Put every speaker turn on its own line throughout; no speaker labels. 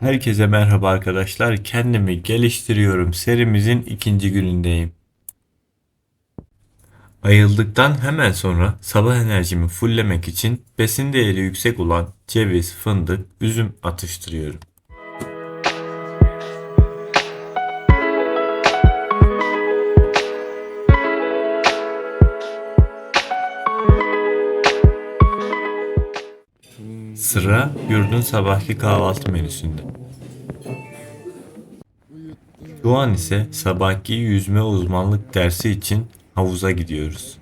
Herkese merhaba arkadaşlar. Kendimi geliştiriyorum serimizin ikinci günündeyim. Ayıldıktan hemen sonra sabah enerjimi fulllemek için besin değeri yüksek olan ceviz, fındık, üzüm atıştırıyorum. Sıra yurdun sabahki kahvaltı menüsünde. Şu an ise sabahki yüzme uzmanlık dersi için havuza gidiyoruz.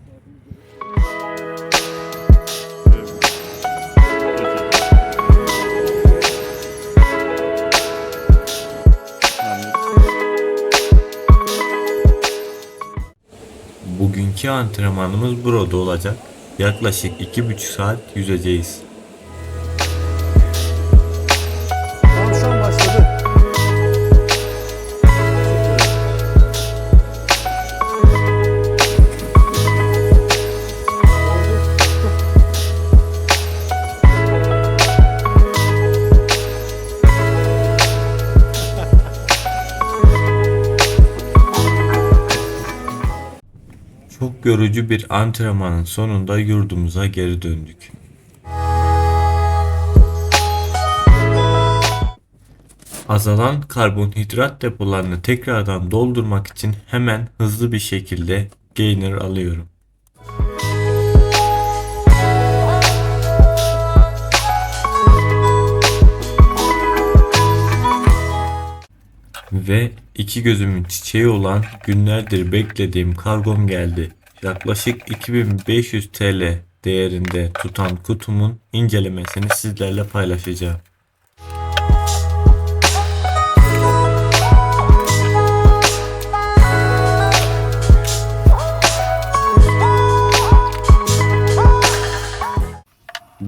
Bugünkü antrenmanımız burada olacak. Yaklaşık iki buçuk saat yüzeceğiz. Çok yorucu bir antrenmanın sonunda yurdumuza geri döndük. Azalan karbonhidrat depolarını tekrardan doldurmak için hemen hızlı bir şekilde gainer alıyorum. Ve iki gözümün çiçeği olan günlerdir beklediğim kargom geldi. Yaklaşık 2500 TL değerinde tutan kutumun incelemesini sizlerle paylaşacağım.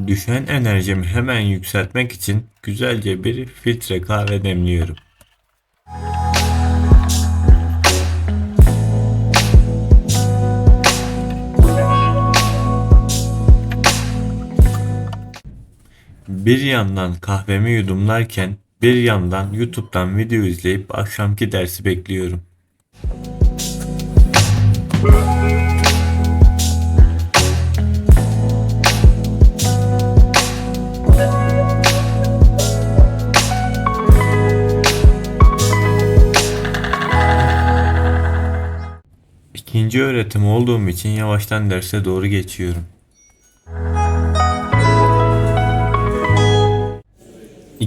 Düşen enerjimi hemen yükseltmek için güzelce bir filtre kahve demliyorum. Bir yandan kahvemi yudumlarken bir yandan YouTube'dan video izleyip akşamki dersi bekliyorum. İkinci öğretim olduğum için yavaştan derse doğru geçiyorum.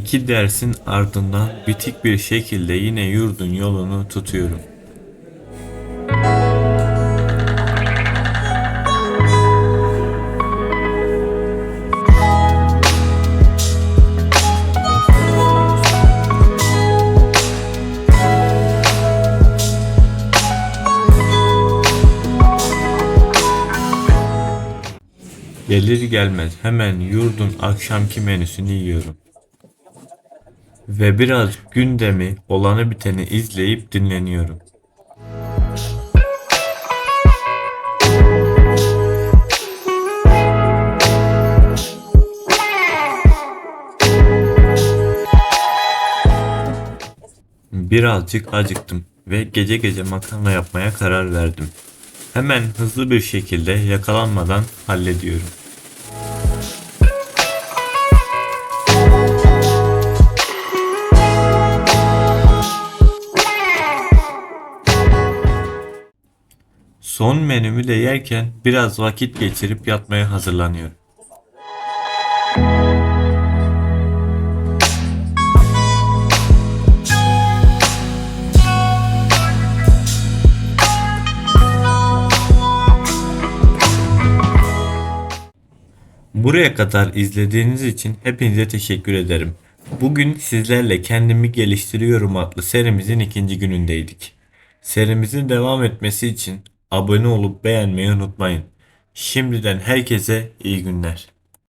İki dersin ardından bitik bir şekilde yine yurdun yolunu tutuyorum. Gelir gelmez hemen yurdun akşamki menüsünü yiyorum. Ve biraz gündemi olanı biteni izleyip dinleniyorum. Birazcık acıktım ve gece gece makarna yapmaya karar verdim. Hemen hızlı bir şekilde yakalanmadan hallediyorum. Son menümü de yerken biraz vakit geçirip yatmaya hazırlanıyorum. Buraya kadar izlediğiniz için hepinize teşekkür ederim. Bugün sizlerle kendimi geliştiriyorum adlı serimizin ikinci günündeydik. Serimizin devam etmesi için abone olup beğenmeyi unutmayın. Şimdiden herkese iyi günler.